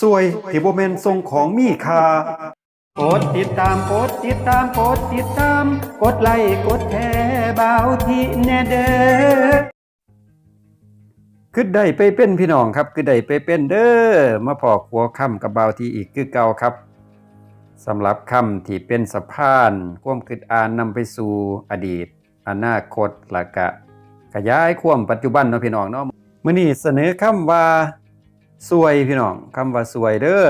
สวยที่บ่แม่นทรงของมีค่ากดติดตามกดติดตามกดติดตาม กดไลค์กดแชร์เบาที่แน่เด้อคือได้ไปเป็นพี่น้องครับคือได้ไปเป็นเด้อมาพอขัวค่ำกับเบาทีอีกคือเก่าครับสำหรับคำที่เป็นสะพานความคิดอ่านนำไปสู่อดีต อนาคตและกะขยายความปัจจุบันเนาะพี่น้องเนาะมื้อนี้เสนอคำว่า สวยพี่น้องคำว่าสวยเด้อ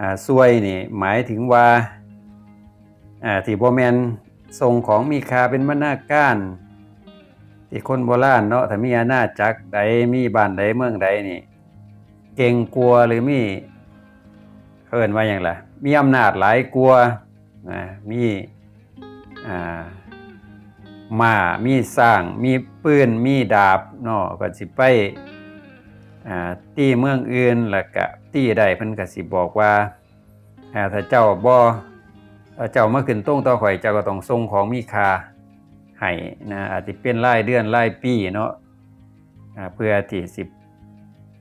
อ่าสวยนี่หมายถึงว่าอ่าที่บ่แมนทรงของมีคาเป็นมนาการ ที่คนโบราณเนาะถ้ามีอาณาจักรใดมีบ้านใดเมืองใดนี่ เก่งกลัวหรือมีเอิ้นว่าอย่างไรมีอำนาจหลายกลัวนะมีอ่ามามีสร้าง มีปืน มีดาบเนาะก็สิไป ตีเมืองอื่นแล้วก็ตีได้เพิ่นก็สิบอกว่าถ้าเจ้าบ่ถ้าเจ้ามาขึ้นตรงต่อข่อยเจ้าก็ต้องส่งของมีค่าให้นะอาจจะเป็นรายเดือนรายปีเนาะเพื่อที่สิบ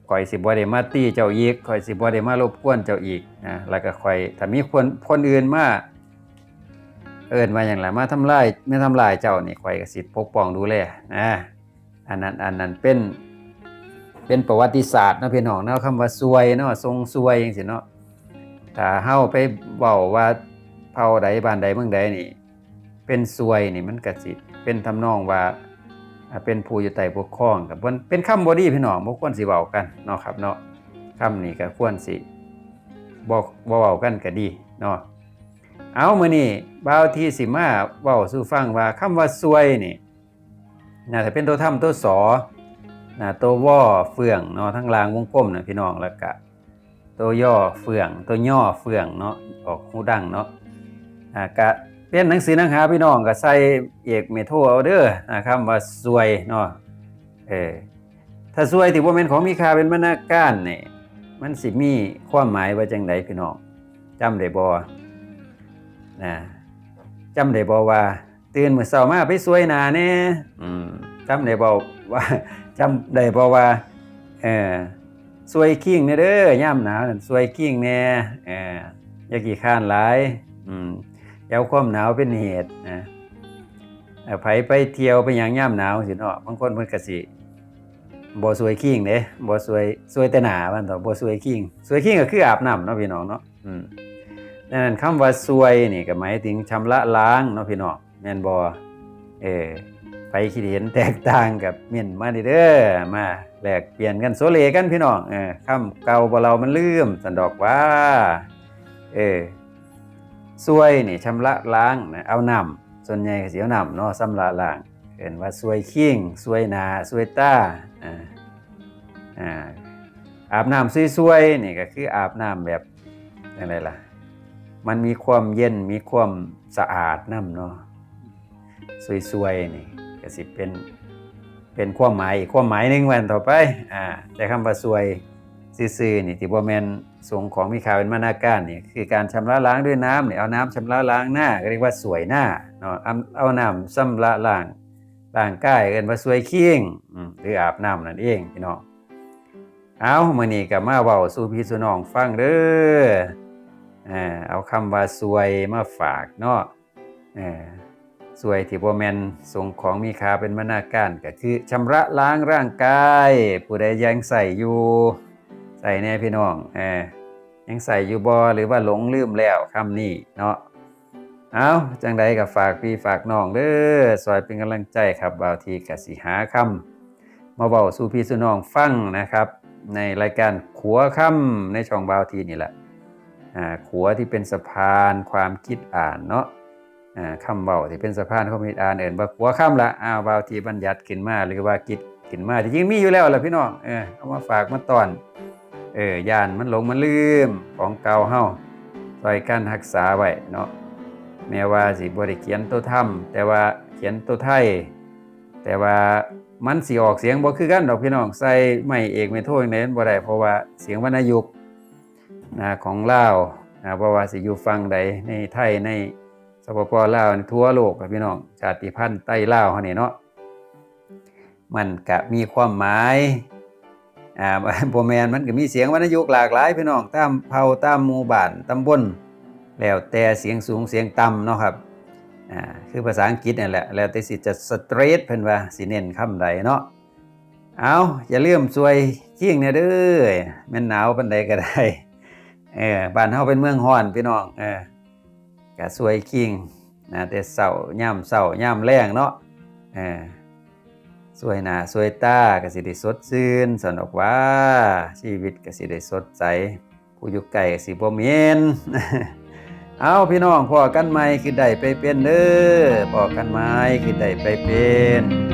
ข่อยสิบ่ได้มาตีเจ้าอีกข่อยสิบ่ได้มารบกวนเจ้าอีกนะแล้วก็ข่อยถ้ามีคนคนอื่นมาเอิ้นว่าหยังล่ะมาทำลายไม่ทำลายเจ้านี่ข่อยก็สิปกป้องดูแลนะอันนั้นอันนั้นเป็น เป็นประวัติศาสตร์นะพี่น้องเนาะคำว่าซวยเนาะทรงซวยจังซี่เนาะถ้าเฮาไปเว้าว่าเผ่าใดบ้านใดเมืองใดนี่ เป็นซวยนี่มันก็สิเป็นทำนองว่าเป็นผู้อยู่ใต้ปกครองกับมันเป็นคำบ่ดีพี่น้องบ่ควรสิเว้ากันเนาะครับเนาะคำนี้ก็ควรสิบ่บ่เว้ากันก็ดีเนาะเอามื้อนี้บ่าวที่สิมาเว้าสู่ฟังว่าคำว่าซวยนี่น่าจะเป็นตัวทำตัวสอ นะตัวว่อเฟื่องเนาะทั้งลางวงกลมนะพี่น้องแล้วก็ตัวย่อเฟื่อง ตัวย่อเฟื่องเนาะออกหูดังเนาะอ่าก็เป็นหนังสือหนังหาพี่น้องก็ใส่เอกเมโทรเอาเด้อนะครับว่าสวยเนาะเออถ้าสวยที่บ่แม่นของมีค่าเป็นมนาการนี่ยมันสิมีความหมายว่าจังไดพี่น้องจำได้บ่นะจำได้บ่ว่า ตื่นมื้อเช้ามาไปสวยหน้าแน่อืม จำได้บ่ว่าจำได้บ่ว่าเออสวยคิงแน่เด้อยามหนาวนั่นสวยคิงแน่เอออย่าขี้ข้านหลายอืมเอาความหนาวเป็นเหตุนะไผไปเที่ยวไปหยังย่ำหนาวสิเนาะบางคนเพิ่นก็สิบ่สวยคิงเด้บ่สวยสวยแต่หนาบ้านต่อบ่สวยคิงสวยคิงก็คืออาบน้ำเนาะพี่น้องเนาะอืมดังนั้นคำว่าสวยนี่ก็หมายถึงชำระล้างเนาะพี่น้องแม่นบ่เออ ไปคิดเห็นแตกต่างกับเมียนมาเด้อมาแลกเปลี่ยนกันโซเลกันพี่น้องเออคำเก่าบ่เรามันลืมสันดอกว่าเออซวยนี่ชำระล้างนะเอานำส่วนใหญ่ก็สิเอาน้ำเนาะชำระล้างเห็นว่าซวยคิงซวยนาซวยตาอ่าอ่าอาบน้ำซวยๆนี่ก็คืออาบน้ำแบบยังไงล่ะ มันมีความเย็นมีความสะอาดน้ำเนาะซวยๆนี่ ก็สิเป็นเป็นความหมายอีกความหมายหนึ่งวันต่อไปอ่าแต่คำว่าซวยซื่อๆนี่ที่บ่แมนสงของมีค่าเป็นมานาการนี่คือการชำระล้างด้วยน้ำเนี่ยเอาน้ำชำระล้างหน้าก็เรียกว่าสวยหน้าเนาะเอาเอาน้ำชำระล้างร่างกายเอิ้นว่าสวยคิงหรืออาบน้ำนั่นเองพี่น้องเอามื้อนี้ก็มาเว้าสู่พี่สู่น้องฟังเด้ออ่าเอาคำว่าสวยมาฝากเนาะเออ สวยที่บ่แมนส่งของมีค่าเป็นมนาการก็คือชำระล้างร่างกาย ผู้ใดยังใส่อยู่ ใส่แน่พี่น้องเออยังใส่อยู่บอหรือว่าหลงลืมแล้วคำนี้เนาะเอาจังใดกับฝากพี่ฝากน้องเด้อซอยเป็นกำลังใจครับบาวทีกสิหาคำมาเบาสู่พี่สู่น้องฟังนะครับ ในรายการขัวคำในช่องบาวทีนี่แหละอ่าขัวที่เป็นสะพานความคิดอ่านเนาะ คำเบาที่เป็นสะพานความคิดอ่านเอินว่าขัวคำละอ้าวบาที่บัญญัติขึ้นมาหรือว่าคิดขึ้นมาที่จริงมีอยู่แล้วล่ะพี่น้องเออเอามาฝากมาตอนเออย่านมันหลงมันลืมของเก่าเฮาซอยกันรักษาไว้เนาะแม้ว่าสิบ่ได้เขียนตัวธรรมแต่ว่าเขียนตัวไทย แต่ว่ามันสิออกเสียงบ่คือกันดอกพี่น้องใส่ไม่เอกไม่โทษอย่างนั้นบ่ได้เพราะว่าเสียงวรรณยุกต์นะของลาวนะเพราะว่าสิอยู่ฝั่งใดในไทยใน สปปลาวทั่วโลกครับพี่น้องชาติพันธุ์ใต้ลาวเฮานี่เนาะมันก็มีความหมายอ่าบ่แมนมันก็มีเสียงวรรณยุกต์หลากหลายพี่น้องตามเผ่าตามหมู่บ้านตำบลแล้วแต่เสียงสูงเสียงต่ำเนาะครับอ่าคือภาษาอังกฤษนี่แหละแล้วแต่สิจะสเตรทเพิ่นว่าสิเน้นคำใดเนาะเอาอย่าลืมสวยเคียงเนี่ยเด้อแม่นหนาวปานใดก็ได้เออบ้านเฮาเป็นเมืองร้อนพี่น้องเออ ก็สวยคิงนะแต่เช้าย่ำเช้าย่ำแรงเนาะเออสวยหนาสวยตากะสิได้สดชื่นสนอกว่าชีวิตกะสิได้สดใสผู้อยู่ไกลก็สิบ่เหม็นเอาพี่น้องพอกันไหม่คือได้ไปเป็นเด้อพอกันไหม่คือได้ไปเป็น